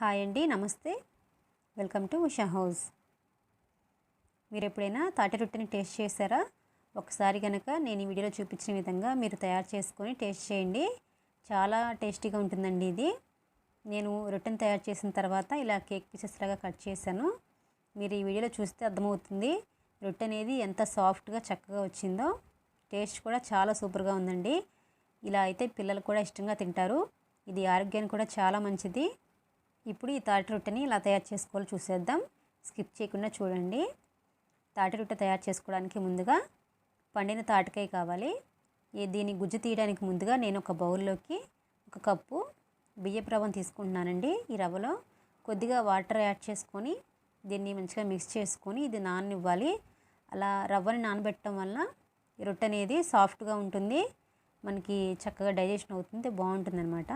Hi అండి namaste. Welcome to Usha house. మీరు ఎప్పుడైనా తాటి రొట్టెని టేస్ట్ చేశారా? ఒకసారి కనుక నేను ఈ వీడియోలో చూపించిన విధంగా మీరు తయారు చేసుకొని టేస్ట్ చేయండి. చాలా టేస్టీగా ఉంటుందండి ఇది. నేను రొట్టెని తయారు చేసిన తర్వాత ఇలా కేక్ పీసెస్ లాగా కట్ చేశాను. మీరు ఈ వీడియోలో చూస్తే అర్థమవుతుంది రొట్టె అనేది ఎంత సాఫ్ట్గా చక్కగా వచ్చిందో. టేస్ట్ కూడా చాలా సూపర్గా ఉందండి. ఇలా అయితే పిల్లలు కూడా ఇష్టంగా తింటారు. ఇది ఆరోగ్యానికి కూడా చాలా మంచిది. ఇప్పుడు ఈ తాటి రొట్టెని ఇలా తయారు చేసుకోవాలో చూసేద్దాం. స్కిప్ చేయకుండా చూడండి. తాటి రొట్టె తయారు చేసుకోవడానికి ముందుగా పండిన తాటికాయ కావాలి. ఈ దీని గుజ్జు తీయడానికి ముందుగా నేను ఒక బౌల్లోకి ఒక కప్పు బియ్యపు రవ్వను తీసుకుంటున్నానండి ఈ రవ్వలో. కొద్దిగా వాటర్ యాడ్ చేసుకొని దీన్ని మంచిగా మిక్స్ చేసుకొని ఇది నాననివ్వాలి. అలా రవ్వని నానబెట్టడం వల్ల ఈ రొట్టె అనేది సాఫ్ట్గా ఉంటుంది. మనకి చక్కగా డైజెషన్ అవుతుంది బాగుంటుంది అనమాట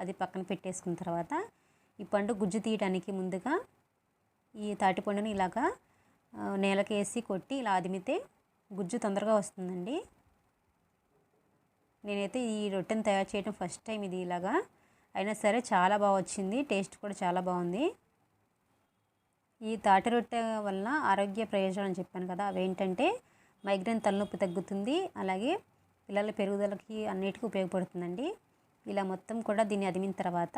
అది పక్కన పెట్టేసుకున్న తర్వాత ఈ పండు గుజ్జు తీయడానికి ముందుగా ఈ తాటిపండుని ఇలాగా నేలకేసి కొట్టి ఇలా అదిమితే గుజ్జు తొందరగా వస్తుందండి. నేనైతే ఈ రొట్టెను తయారు చేయడం ఫస్ట్ టైం ఇది ఇలాగా. అయినా సరే చాలా బాగా వచ్చింది టేస్ట్ కూడా చాలా బాగుంది. ఈ తాటి రొట్టె వల్ల ఆరోగ్య ప్రయోజనం అని చెప్పాను కదా అవేంటంటే మైగ్రేన్ తలనొప్పి తగ్గుతుంది అలాగే పిల్లల పెరుగుదలకి అన్నిటికీ ఉపయోగపడుతుందండి. ఇలా మొత్తం కూడా దీన్ని అదిమిన తర్వాత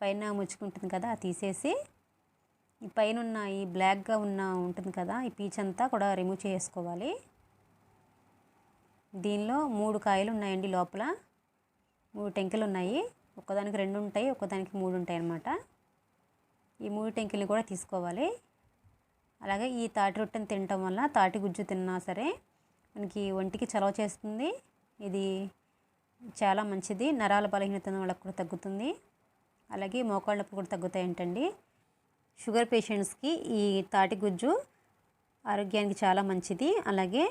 పైన ముచ్చుకుంటుంది కదా తీసేసి ఈ పైన ఉన్న ఈ బ్లాక్గా ఉన్న ఉంటుంది కదా ఈ పీచ్ అంతా కూడా రిమూవ్ చేసుకోవాలి. దీనిలో మూడు కాయలు ఉన్నాయండి లోపల. మూడు టెంకలు ఉన్నాయి. ఒక్కదానికి రెండు ఉంటాయి ఒక్కదానికి మూడు ఉంటాయి అన్నమాట. ఈ మూడు టెంకిల్ని కూడా తీసుకోవాలి. అలాగే ఈ తాటి రొట్టెని తినటం వల్ల తాటి గుజ్జు తిన్నా సరే మనకి ఒంటికి చలవ చేస్తుంది. ఇది చాలా మంచిది. నరాల బలహీనత వాళ్ళకు వాళ్ళకి కూడా తగ్గుతుంది. అలాగే మోకాళ్ళ నొప్పి కూడా తగ్గుతాయంటండి. షుగర్ పేషెంట్స్కి ఈ తాటి గుజ్జు ఆరోగ్యానికి చాలా మంచిది. అలాగే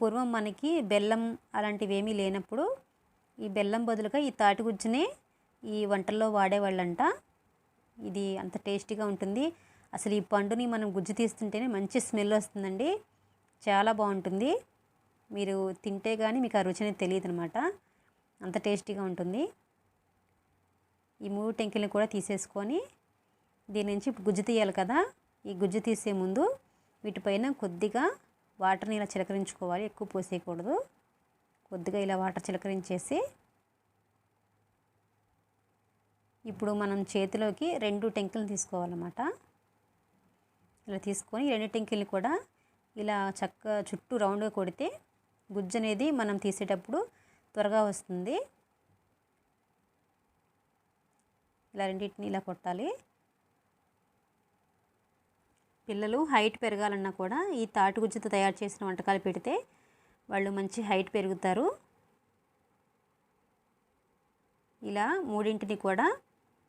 పూర్వం మనకి బెల్లం అలాంటివి ఏమీ లేనప్పుడు ఈ బెల్లం బదులుగా ఈ తాటి గుజ్జునే ఈ వంటల్లో వాడేవాళ్ళంట. ఇది అంత టేస్టీగా ఉంటుంది. అసలు ఈ పండుని మనం గుజ్జు తీస్తుంటేనే మంచి స్మెల్ వస్తుందండి. చాలా బాగుంటుంది. మీరు తింటే కానీ మీకు ఆ రుచి అనేది తెలియదు అనమాట అంత టేస్టీగా ఉంటుంది. ఈ మూడు టెంకీలను కూడా తీసేసుకొని దీని నుంచి ఇప్పుడు గుజ్జు తీయాలి కదా. ఈ గుజ్జు తీసే ముందు వీటిపైన కొద్దిగా వాటర్ని ఇలా చిలకరించుకోవాలి. ఎక్కువ పోసేయకూడదు. కొద్దిగా ఇలా వాటర్ చిలకరించేసి ఇప్పుడు మనం చేతిలోకి రెండు టెంకులు తీసుకోవాలన్నమాట. ఇలా తీసుకొని రెండు టెంకుల్ని కూడా ఇలా చక్క చుట్టూ రౌండ్గా కొడితే గుజ్జు అనేది మనం తీసేటప్పుడు త్వరగా వస్తుంది. ఇలా రెండింటిని ఇలా కొట్టాలి. పిల్లలు హైట్ పెరగాలన్నా కూడా ఈ తాటి గుజ్జుతో తయారు చేసిన వంటకాలు పెడితే వాళ్ళు మంచి హైట్ పెరుగుతారు. ఇలా మూడింటిని కూడా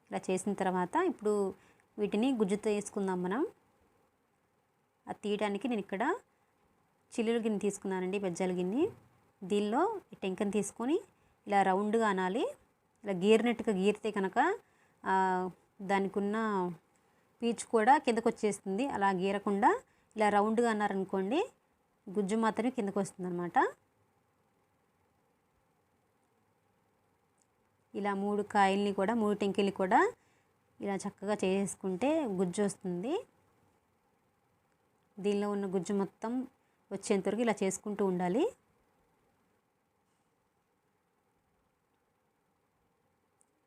ఇలా చేసిన తర్వాత ఇప్పుడు వీటిని గుజ్జుతో వేసుకుందాం మనం. అది తీయడానికి నేను ఇక్కడ చిల్లుల గిన్నె తీసుకున్నానండి బెజ్జాల గిన్నె. దీనిలో టెంకని తీసుకొని ఇలా రౌండ్గా అనాలి. ఇలా గీరినట్టుగా గీరితే కనుక దానికి ఉన్న పీచు కూడా కిందకు వచ్చేస్తుంది అలా గీరకుండా ఇలా రౌండ్గా అన్నారనుకోండి గుజ్జు మాత్రమే కిందకు వస్తుంది అనమాట ఇలా మూడు కాయల్ని కూడా మూడు టెంకిల్ని కూడా ఇలా చక్కగా చేసుకుంటే గుజ్జు వస్తుంది దీనిలో ఉన్న గుజ్జు మొత్తం వచ్చేంతవరకు ఇలా చేసుకుంటూ ఉండాలి.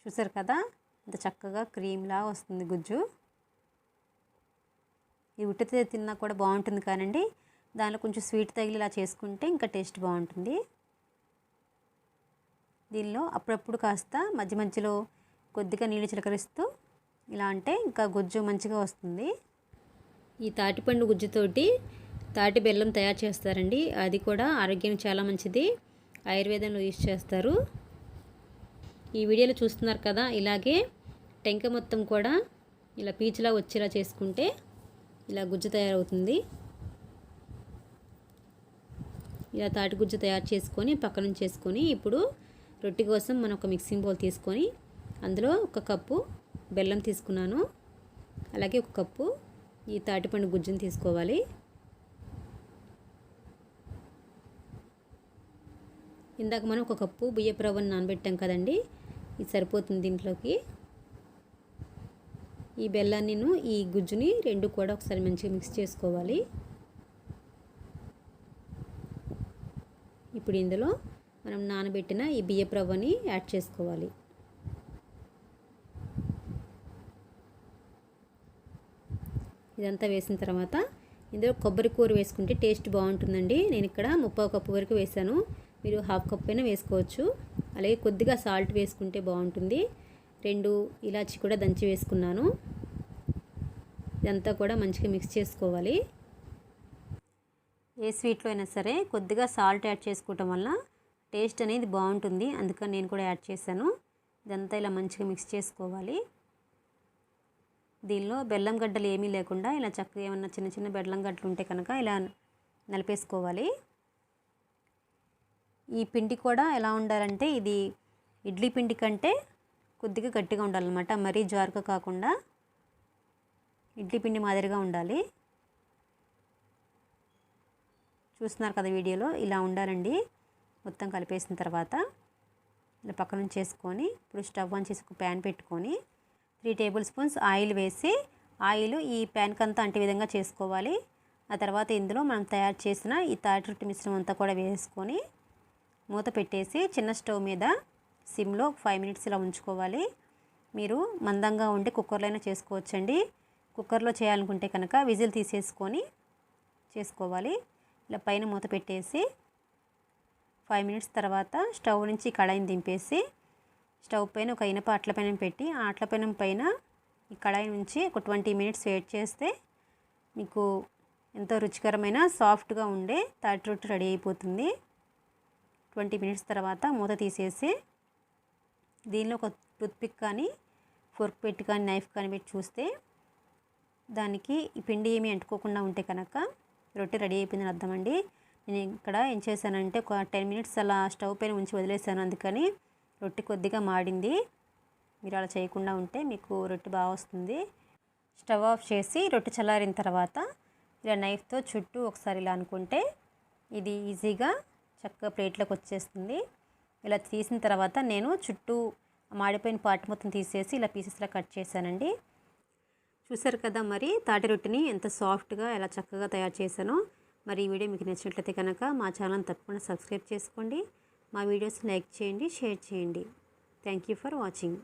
చూసారు కదా? ఇంత చక్కగా క్రీమ్లా వస్తుంది గుజ్జు. ఈ ఉట్టితే తిన్నా కూడా బాగుంటుంది కానండి. దానిలో కొంచెం స్వీట్ తగిలి ఇలా చేసుకుంటే ఇంకా టేస్ట్ బాగుంటుంది. దీనిలో అప్పుడప్పుడు కాస్త మధ్య మధ్యలో కొద్దిగా నీళ్ళు చిలకరిస్తూ ఇలా అంటే ఇంకా గుజ్జు మంచిగా వస్తుంది. ఈ తాటిపండు గుజ్జుతోటి తాటి బెల్లం తయారు చేస్తారండి. అది కూడా ఆరోగ్యానికి చాలా మంచిది. ఆయుర్వేదంలో యూజ్ చేస్తారు. ఈ వీడియోలో చూస్తున్నారు కదా ఇలాగే టెంక మొత్తం కూడా ఇలా పీచులా వచ్చేలా చేసుకుంటే ఇలా గుజ్జు తయారవుతుంది. ఇలా తాటి గుజ్జు తయారు చేసుకొని పక్కన చేసుకొని ఇప్పుడు రొట్టె కోసం మనం ఒక మిక్సింగ్ బౌల్ తీసుకొని అందులో ఒక కప్పు బెల్లం తీసుకున్నాను. అలాగే ఒక కప్పు ఈ తాటిపండు గుజ్జుని తీసుకోవాలి. ఇందాక మనం ఒక కప్పు బియ్యపు రవ్వను నానబెట్టాం కదండి ఇది సరిపోతుంది దీంట్లోకి. ఈ బెల్లాన్ని ఈ గుజ్జుని రెండు కూడా ఒకసారి మంచిగా మిక్స్ చేసుకోవాలి. ఇప్పుడు ఇందులో మనం నానబెట్టిన ఈ బియ్యపు రవ్వని యాడ్ చేసుకోవాలి. ఇదంతా వేసిన తర్వాత ఇందులో కొబ్బరి కూర వేసుకుంటే టేస్ట్ బాగుంటుందండి. నేను ఇక్కడ ముప్పావు కప్పు వరకు వేసాను మీరు హాఫ్ కప్ అయినా వేసుకోవచ్చు. అలాగే కొద్దిగా సాల్ట్ వేసుకుంటే బాగుంటుంది. రెండు ఇలాచి కూడా దంచి వేసుకున్నాను. ఇదంతా కూడా మంచిగా మిక్స్ చేసుకోవాలి. ఏ స్వీట్లో అయినా సరే కొద్దిగా సాల్ట్ యాడ్ చేసుకోవటం వల్ల టేస్ట్ అనేది బాగుంటుంది. అందుకని నేను కూడా యాడ్ చేశాను. ఇదంతా ఇలా మంచిగా మిక్స్ చేసుకోవాలి. దీనిలో బెల్లం గడ్డలు ఏమీ లేకుండా ఇలా చక్కగా ఏమన్నా చిన్న చిన్న బెల్లం గడ్డలు ఉంటే కనుక ఇలా నలిపేసుకోవాలి. ఈ పిండి కూడా ఎలా ఉండాలంటే ఇది ఇడ్లీ పిండి కంటే కొద్దిగా గట్టిగా ఉండాలన్నమాట. మరీ జారుగా కాకుండా ఇడ్లీ పిండి మాదిరిగా ఉండాలి. చూస్తున్నారు కదా వీడియోలో? ఇలా ఉండాలండి. మొత్తం కలిపేసిన తర్వాత ఇలా పక్క నుంచి చేసుకొని ఇప్పుడు స్టవ్ ఆన్ చేసి ఒక ప్యాన్ పెట్టుకొని త్రీ టేబుల్ స్పూన్స్ ఆయిల్ వేసి ఆయిల్ ఈ ప్యాన్కి అంతా అంటే విధంగా చేసుకోవాలి. ఆ తర్వాత ఇందులో మనం తయారు చేసిన ఈ తాటి రొట్టె మిశ్రమం అంతా కూడా వేసుకొని మూత పెట్టేసి చిన్న స్టవ్ మీద సిమ్లో ఫైవ్ మినిట్స్ ఇలా ఉంచుకోవాలి. మీరు మందంగా ఉండి కుక్కర్లో అయినా చేసుకోవచ్చండి. కుక్కర్లో చేయాలనుకుంటే కనుక విజిల్ తీసేసుకొని చేసుకోవాలి. ఇలా పైన మూత పెట్టేసి ఫైవ్ మినిట్స్ తర్వాత స్టవ్ నుంచి కడాయిని దింపేసి స్టవ్ పైన ఒక ఇనప అట్ల పైన పెట్టి ఆ అట్ల పైన పైన ఈ కడాయి నుంచి ఒక ట్వంటీ మినిట్స్ వెయిట్ చేస్తే మీకు ఎంతో రుచికరమైన సాఫ్ట్గా ఉండే తాటి రొట్టె రెడీ అయిపోతుంది. ట్వంటీ మినిట్స్ తర్వాత మూత తీసేసి దీనిలో ఒక టూత్పిక్ కానీ ఫోర్క్ పెట్టి కానీ నైఫ్ కానీ పెట్టి చూస్తే దానికి ఈ పిండి ఏమీ అంటుకోకుండా ఉంటే కనుక రొట్టె రెడీ అయిపోయిందని అర్థమండి నేను ఇక్కడ ఏం చేశానంటే ఒక టెన్ మినిట్స్ అలా స్టవ్ పైన ఉంచి వదిలేసాను అందుకని రొట్టె కొద్దిగా మాడింది. మీరు అలా చేయకుండా ఉంటే మీకు రొట్టె బాగా వస్తుంది. స్టవ్ ఆఫ్ చేసి రొట్టె చల్లారిన తర్వాత ఇలా నైఫ్తో చుట్టూ ఒకసారి ఇలా అనుకుంటే ఇది ఈజీగా చక్కగా ప్లేట్లోకి వచ్చేస్తుంది. ఇలా తీసిన తర్వాత నేను చుట్టూ మాడిపోయిన పార్ట్ మొత్తం తీసేసి ఇలా పీసెస్లా కట్ చేశానండి. చూసారు కదా మరి తాటి రొట్టెని ఎంత సాఫ్ట్గా ఎలా చక్కగా తయారు చేశానో. మరి ఈ వీడియో మీకు నచ్చినట్లయితే కనుక మా ఛానల్ తప్పకుండా సబ్స్క్రైబ్ చేసుకోండి. మా వీడియోస్ లైక్ చేయండి షేర్ చేయండి. Thank you for watching